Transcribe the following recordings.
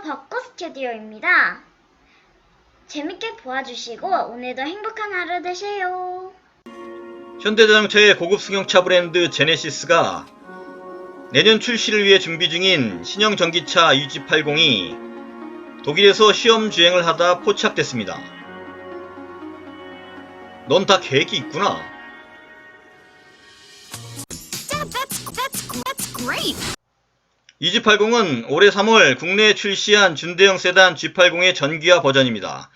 벚꽃 스튜디오입니다. 재밌게 보아주시고 오늘도 행복한 하루 되세요. 현대자동차의 고급 승용차 브랜드 제네시스가 내년 출시를 위해 준비 중인 신형 전기차 UG80이 독일에서 시험 주행을 하다 포착됐습니다. 넌 다 계획이 있구나. Dad, that's that's that's great. UG80은 올해 3월 국내에 출시한 준대형 세단 G80의 전기화 버전입니다.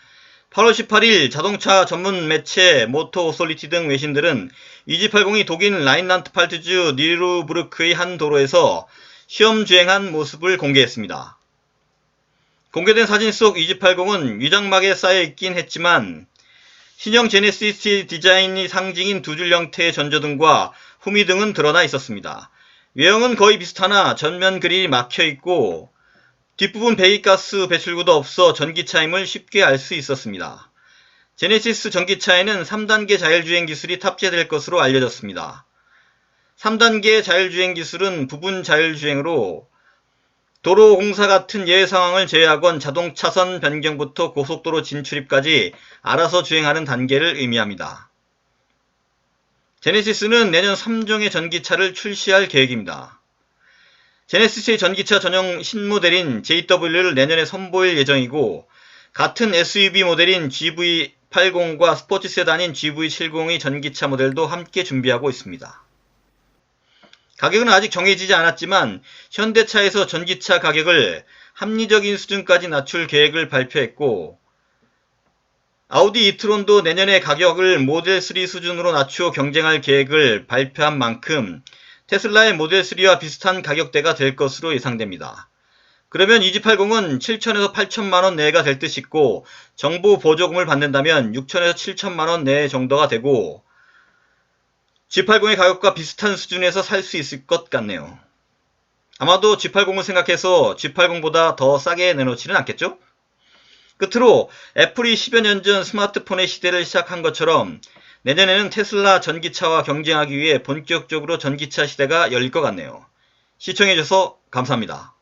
8월 18일 자동차 전문 매체 모토 오솔리티 등 외신들은 EG80이 독일 라인란트 팔트주 니르부르크의 한 도로에서 시험 주행한 모습을 공개했습니다. 공개된 사진 속 EG80은 위장막에 쌓여 있긴 했지만 신형 제네시스 디자인이 상징인 두 줄 형태의 전조등과 후미등은 드러나 있었습니다. 외형은 거의 비슷하나 전면 그릴이 막혀 있고 뒷부분 배기가스 배출구도 없어 전기차임을 쉽게 알 수 있었습니다. 제네시스 전기차에는 3단계 자율주행 기술이 탑재될 것으로 알려졌습니다. 3단계 자율주행 기술은 부분 자율주행으로 도로 공사 같은 예외 상황을 제외하곤 자동 차선 변경부터 고속도로 진출입까지 알아서 주행하는 단계를 의미합니다. 제네시스는 내년 3종의 전기차를 출시할 계획입니다. 제네시스의 전기차 전용 신모델인 JW를 내년에 선보일 예정이고 같은 SUV 모델인 GV80과 스포츠 세단인 GV70의 전기차 모델도 함께 준비하고 있습니다. 가격은 아직 정해지지 않았지만 현대차에서 전기차 가격을 합리적인 수준까지 낮출 계획을 발표했고 아우디 이트론도 내년에 가격을 모델 3 수준으로 낮추어 경쟁할 계획을 발표한 만큼 테슬라의 모델 3와 비슷한 가격대가 될 것으로 예상됩니다. 그러면 EG80은 7천에서 8천만 원 내외가 될 듯 싶고 정부 보조금을 받는다면 6천에서 7천만 원 내외 정도가 되고 G80의 가격과 비슷한 수준에서 살 수 있을 것 같네요. 아마도 G80을 생각해서 G80보다 더 싸게 내놓지는 않겠죠? 끝으로 애플이 10여 년 전 스마트폰의 시대를 시작한 것처럼 내년에는 테슬라 전기차와 경쟁하기 위해 본격적으로 전기차 시대가 열릴 것 같네요. 시청해주셔서 감사합니다.